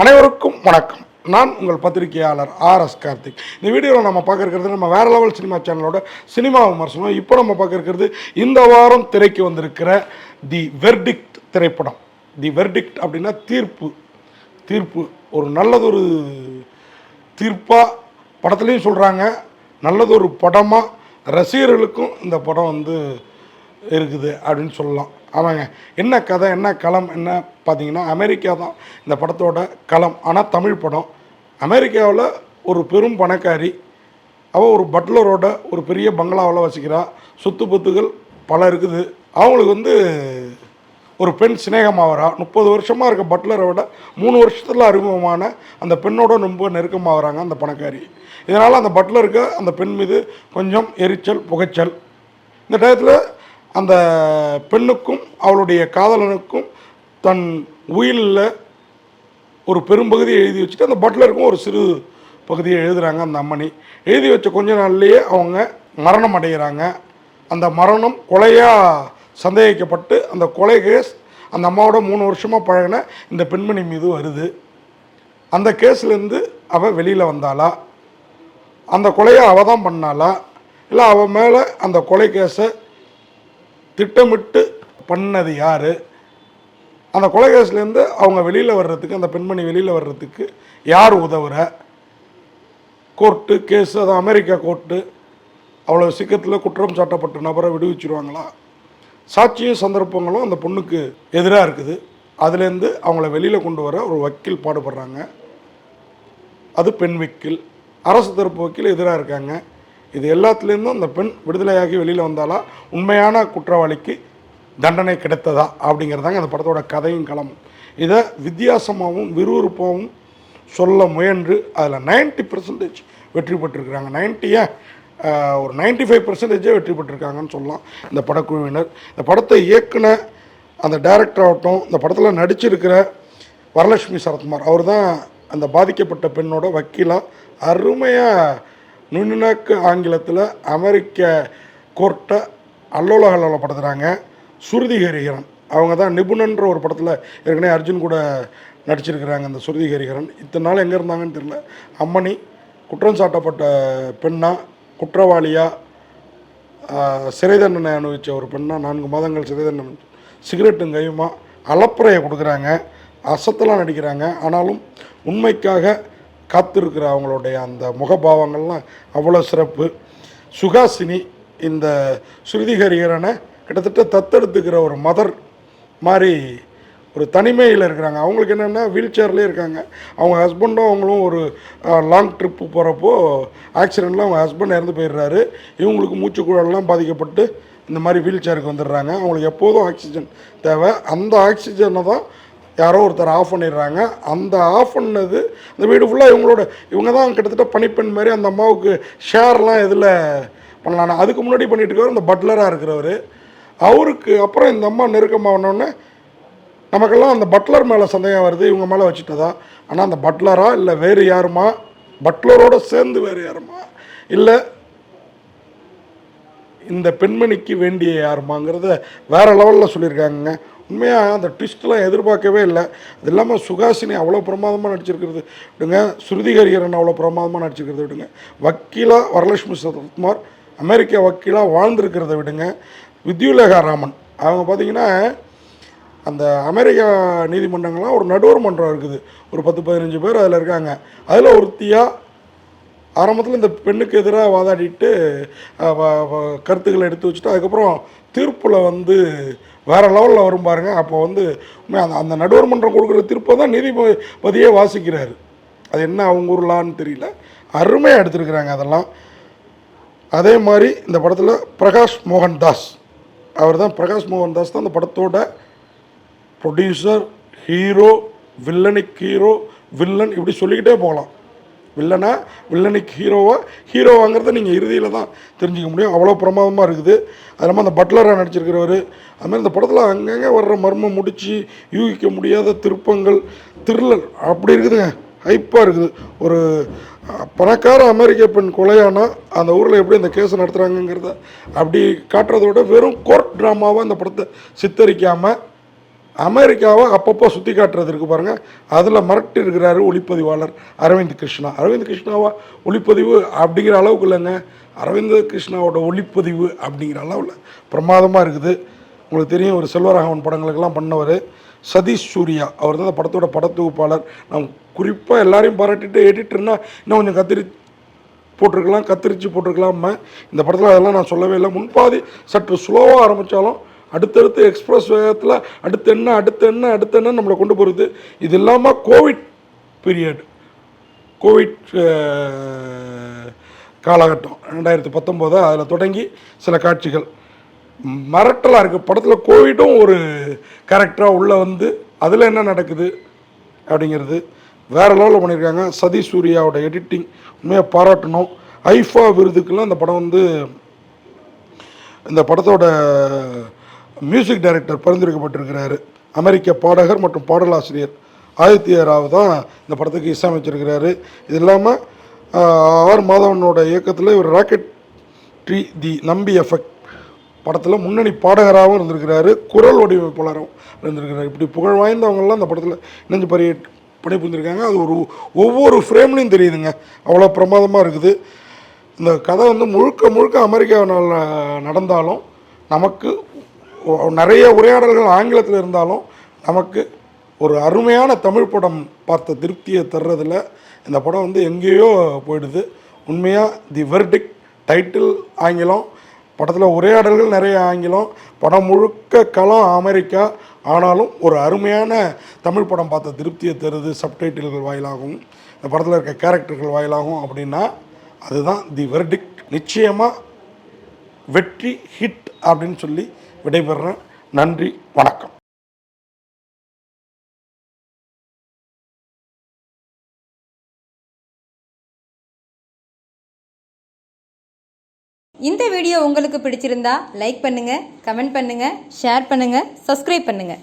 அனைவருக்கும் வணக்கம். நான் உங்கள் பத்திரிகையாளர் ஆர் எஸ் கார்த்திக். இந்த வீடியோவில் நம்ம பார்க்க இருக்கிறது நம்ம வேற லெவல் சினிமா சேனலோட சினிமா விமர்சனம். இப்போ நம்ம பார்க்க இருக்கிறது இந்த வாரம் திரைக்கு வந்திருக்கிற தி வெர்டிக்ட் திரைப்படம். தி வெர்டிக்ட் அப்படின்னா தீர்ப்பு. தீர்ப்பு. ஒரு நல்லதொரு தீர்ப்பாக படத்துலையும் சொல்கிறாங்க நல்லதொரு படமாக ரசிகர்களுக்கும் இந்த படம் வந்து இருக்குது அப்படின்னு சொல்லலாம். ஆமாங்க. என்ன கதை என்ன களம் என்ன பார்த்தீங்கன்னா அமெரிக்கா தான் இந்த படத்தோட களம். ஆனால் தமிழ் படம். அமெரிக்காவில் ஒரு பெரும் பணக்காரி. அவள் ஒரு பட்லரோட ஒரு பெரிய பங்களாவில் வசிக்கிறா. சொத்து பத்துகள் பல இருக்குது. அவங்களுக்கு வந்து ஒரு பெண் சிநேகமாகறா முப்பது வருஷமாக இருக்க பட்லரை விட மூணு வருஷத்தில் அறிமுகமான அந்த பெண்ணோட ரொம்ப நெருக்கமாகறாங்க அந்த பணக்காரி. இதனால் அந்த பட்லருக்கு அந்த பெண் மீது கொஞ்சம் எரிச்சல் புகைச்சல். இந்த டயத்தில் அந்த பெண்ணுக்கும் அவளுடைய காதலனுக்கும் தன் உயிலில் ஒரு பெரும்பகுதியை எழுதி வச்சுட்டு அந்த பட்லருக்கும் ஒரு சிறு பகுதியை எழுதுகிறாங்க அந்த அம்மணி. எழுதி வச்ச கொஞ்ச நாள்லேயே அவங்க மரணம் அடைகிறாங்க அந்த மரணம் கொலையாக சந்தேகிக்கப்பட்டு அந்த கொலை கேஸ் அந்த அம்மாவோட மூணு வருஷமாக பழகின இந்த பெண்மணி மீது வருது. அந்த கேஸ்லேருந்து அவள் வெளியில் வந்தாளா? அந்த கொலையை அவள் தான் பண்ணாளா? இல்லை அவள் மேலே அந்த கொலை கேஸை திட்டமிட்டு பண்ணது யார்? அந்த கொலை கேஸ்லேருந்து அவங்க வெளியில் வர்றதுக்கு அந்த பெண்மணி வெளியில் வர்றதுக்கு யார் உதவுற? கோர்ட்டு கேஸ் அது அமெரிக்கா கோர்ட்டு. அவ்வளோ சீக்கிரத்தில் குற்றம் சாட்டப்பட்ட நபரை விடுவிச்சிருவாங்களா? சாட்சியும் சந்தர்ப்பங்களும் அந்த பொண்ணுக்கு எதிராக இருக்குது. அதுலேருந்து அவங்கள வெளியில் கொண்டு வர ஒரு வக்கீல் பாடுபடுறாங்க. அது பெண் வக்கீல். அரசு தரப்பு வக்கீல் எதிராக இருக்காங்க. இது எல்லாத்துலேருந்தும் அந்த பெண் விடுதலையாகி வெளியில் வந்தாலா உண்மையான குற்றவாளிக்கு தண்டனை கிடைத்ததா? அப்படிங்கிறதாங்க அந்த படத்தோட கதையும் களமும். இதை வித்தியாசமாகவும் விறுவிறுப்பாகவும் சொல்ல முயன்று அதில் 90% பர்சன்டேஜ் வெற்றி பெற்றிருக்கிறாங்க. நைன்ட்டியை ஒரு 95% ஃபைவ் பர்சன்டேஜே வெற்றி பெற்றிருக்காங்கன்னு சொல்லலாம் இந்த படக்குழுவினர். இந்த படத்தை இயக்குன அந்த டைரக்டர் ஆகட்டும் இந்த படத்தில் நடிச்சிருக்கிற வரலட்சுமி சரத்குமார் அவர் தான் அந்த பாதிக்கப்பட்ட பெண்ணோட வக்கீலாக அருமையாக நுண்ணுணக்கு ஆங்கிலத்தில் அமெரிக்க கோர்ட்டை அல்லோல சுருதிகரிகரன். அவங்க தான் நிபுணன்ற ஒரு படத்தில் ஏற்கனவே அர்ஜுன் கூட நடிச்சிருக்கிறாங்க அந்த சுருதிகரிகரன். இத்தனை நாள் எங்கே இருந்தாங்கன்னு தெரியல. அம்மணி குற்றம் சாட்டப்பட்ட பெண்ணா குற்றவாளியாக சிறை தண்டனை அனுபவித்த ஒரு பெண்ணாக நான்கு மாதங்கள் சிறை தண்டனை சிகரெட்டும் கையுமா? அலப்பறையை கொடுக்குறாங்க. அசத்தெல்லாம் நடிக்கிறாங்க. ஆனாலும் உண்மைக்காக காத்திருக்கிற அவங்களுடைய அந்த முகபாவங்கள்லாம் அவ்வளோ சிறப்பு. சுகாசினி இந்த ஸ்ருதிகரிகரனை கிட்டத்தட்ட தத்தெடுத்துக்கிற ஒரு மதர் மாதிரி ஒரு தனிமையில் இருக்கிறாங்க. அவங்களுக்கு என்னென்னா வீல் சேர்லேயே இருக்காங்க. அவங்க ஹஸ்பண்டும் அவங்களும் ஒரு லாங் ட்ரிப்பு போகிறப்போ ஆக்சிடெண்ட்டில் அவங்க ஹஸ்பண்ட் இறந்து போயிடுறாரு. இவங்களுக்கு மூச்சுக்குழல்லாம் பாதிக்கப்பட்டு இந்த மாதிரி வீல் சேருக்கு வந்துடுறாங்க. அவங்களுக்கு எப்போதும் ஆக்சிஜன் தேவை. அந்த ஆக்சிஜனை தான் யாரோ ஒருத்தர் ஆஃப் பண்ணிடுறாங்க. அந்த ஆஃப் பண்ணது இந்த வீடு ஃபுல்லாக இவங்களோட இவங்க தான் கிட்டத்தட்ட பணிப்பெண் மாதிரி அந்த அம்மாவுக்கு ஷேர்லாம் எதில் பண்ணலான்னா அதுக்கு முன்னாடி பண்ணிட்டு இருக்கவர் இந்த பட்லராக இருக்கிறவர். அவருக்கு அப்புறம் இந்த அம்மா நெருக்கமாகனோடனே நமக்கெல்லாம் அந்த பட்லர் மேலே சந்தேகம் வருது இவங்க மேலே வச்சுட்டதா? ஆனால் அந்த பட்லரா இல்லை வேறு யாருமா? பட்லரோட சேர்ந்து வேறு யாருமா? இல்லை இந்த பெண்மணிக்கு வேண்டிய யாருமாங்கிறத வேறு லெவலில் சொல்லியிருக்காங்க உண்மையாக அந்த ட்விஸ்ட்லாம் எதிர்பார்க்கவே இல்லை. அது இல்லாமல் சுகாசினி அவ்வளோ பிரமாதமாக நடிச்சிருக்கிறது. விடுங்க ஸ்ருதி ஹரிகரன் அவ்வளோ பிரமாதமாக நடிச்சிருக்கிறது விடுங்க. வக்கீலா வரலட்சுமி சரத்குமார் அமெரிக்க வக்கீலாக வாழ்ந்திருக்கிறத விடுங்க. வித்யுலேகா ராமன் அவங்க பார்த்தீங்கன்னா அந்த அமெரிக்கா நீதிமன்றங்கள்லாம் ஒரு நடுவர் மன்றம் இருக்குது. ஒரு பத்து பதினஞ்சு பேர் அதில் இருக்காங்க. அதில் ஒருத்தியாக ஆரம்பத்தில் இந்த பெண்ணுக்கு எதிராக வாதாடிட்டு வ- வ- கருத்துக்களை எடுத்து வச்சுட்டு அதுக்கப்புறம் தீர்ப்பில் வந்து வேறு லெவலில் வரும் பாருங்க. அப்போ வந்து அந்த அந்த நடுவர் மன்றம் கொடுக்குற தீர்ப்பை தான் நீதிபதியே வாசிக்கிறார். அது என்ன அவங்க ஊர்லான்னு தெரியல. அருமையாக எடுத்திருக்கிறாங்க அதெல்லாம். அதே மாதிரி இந்த படத்தில் பிரகாஷ் மோகன் தாஸ். அவர் தான் பிரகாஷ் மோகன் தாஸ் தான் அந்த படத்தோட ப்ரொடியூசர் ஹீரோ வில்லனுக்கு ஹீரோ வில்லன் இப்படி சொல்லிக்கிட்டே போகலாம். வில்லனா வில்லனிக் ஹீரோவா? ஹீரோவாங்கிறத நீங்கள் இறுதியில் தான் தெரிஞ்சுக்க முடியும். அவ்வளோ பிரமாதமாக இருக்குது. அது இல்லாமல் அந்த பட்லராக நடிச்சிருக்கிறவர் அதுமாதிரி இந்த படத்தில் அங்கங்கே வர்ற மர்மம் முடித்து யூகிக்க முடியாத திருப்பங்கள் த்ரில்லர் அப்படி இருக்குதுங்க. ஹைப்பாக இருக்குது. ஒரு பணக்கார அமெரிக்க பெண் கொலையானா அந்த ஊரில் எப்படி இந்த கேஸை நடத்துகிறாங்கங்கிறத அப்படி காட்டுறத விட வெறும் கோர்ட் ட்ராமாவாக அந்த படத்தை சித்தரிக்காமல் அமெரிக்காவை அப்பப்போ சுற்றி காட்டுறதுக்கு பாருங்கள் அதில் மறட்டு இருக்கிறாரு ஒளிப்பதிவாளர் அரவிந்த் கிருஷ்ணா. அரவிந்த் கிருஷ்ணாவா ஒளிப்பதிவு அப்படிங்கிற அளவுக்கு இல்லைங்க. அரவிந்த் கிருஷ்ணாவோட ஒளிப்பதிவு அப்படிங்கிற அளவில் பிரமாதமாக இருக்குது. உங்களுக்கு தெரியும் ஒரு செல்வராகவன் படங்களுக்கெல்லாம் பண்ணவர் சதீஷ் சூர்யா. அவர் தான் அந்த படத்தோட படத்தொகுப்பாளர். நான் குறிப்பாக எல்லாரையும் பாராட்டிட்டு எடிட்டர்னா இன்னும் கொஞ்சம் கத்திரி போட்டிருக்கலாம் கத்திரிச்சு போட்டிருக்கலாம இந்த படத்தில் அதெல்லாம் நான் சொல்லவே இல்லை. முன்பாதி சற்று ஸ்லோவாக ஆரம்பித்தாலும் அடுத்தடுத்து எக்ஸ்பிரஸ் வேகத்தில் அடுத்து என்ன அடுத்து என்ன அடுத்து என்ன நம்மளை கொண்டு போகிறது இது இல்லாமல் கோவிட் பீரியட் கோவிட் காலகட்டம். ரெண்டாயிரத்தி பத்தொம்போது அதில் தொடங்கி சில காட்சிகள். மிரட்டலாக இருக்குது படத்தில் கோவிடும் ஒரு கேரக்டராக உள்ளே வந்து அதில் என்ன நடக்குது அப்படிங்கிறது வேறு லெவலில் பண்ணியிருக்காங்க. சதீஷ் சூர்யாவோட எடிட்டிங் உண்மையாக பாராட்டணும். ஐஃபா விருதுக்கெல்லாம் இந்த படம் வந்து இந்த படத்தோட மியூசிக் டைரக்டர் பரிந்துரைக்கப்பட்டிருக்கிறாரு. அமெரிக்க பாடகர் மற்றும் பாடலாசிரியர் ஆதித்ய ராவ் தான் இந்த படத்துக்கு இசையமைச்சிருக்கிறாரு இது இல்லாமல் ஆர் மாதவனோட இயக்கத்தில் இவர் ராக்கெட் ட்ரீ தி நம்பி எஃபெக்ட் படத்தில் முன்னணி பாடகராகவும் இருந்திருக்கிறாரு. குரல் வடிவமைப்பாளரும் இருந்திருக்கிறாரு. இப்படி புகழ் வாய்ந்தவங்கள்லாம் அந்த படத்தில் இணைஞ்சு பரிய பணிபுரிஞ்சிருக்காங்க அது ஒரு ஒவ்வொரு ஃப்ரேம்லையும் தெரியுதுங்க. அவ்வளோ பிரமாதமாக இருக்குது. இந்த கதை வந்து முழுக்க முழுக்க அமெரிக்காவில் நடந்தாலும் நமக்கு நிறைய உரையாடல்கள் ஆங்கிலத்தில் இருந்தாலும் நமக்கு ஒரு அருமையான தமிழ் படம் பார்த்த திருப்தியை தர்றதில் இந்த படம் வந்து எங்கேயோ போயிடுது. உண்மையாக தி வெர்டிக் டைட்டில் ஆங்கிலம் படத்தில் உரையாடல்கள் நிறைய ஆங்கிலம் படம் முழுக்க களம் அமெரிக்கா ஆனாலும் ஒரு அருமையான தமிழ் படம் பார்த்த திருப்தியை தருது சப்டைட்டில்கள் வாயிலாகவும் இந்த படத்தில் இருக்க கேரக்டர்கள் வாயிலாகவும் அப்படின்னா அதுதான் தி வெர்டிக். நிச்சயமாக வெற்றி ஹிட் அப்படின்னு சொல்லி விடைபெறுறேன். நன்றி வணக்கம். இந்த வீடியோ உங்களுக்கு பிடிச்சிருந்தா லைக் பண்ணுங்கள் கமெண்ட் பண்ணுங்கள் ஷேர் பண்ணுங்கள் சப்ஸ்கிரைப் பண்ணுங்கள்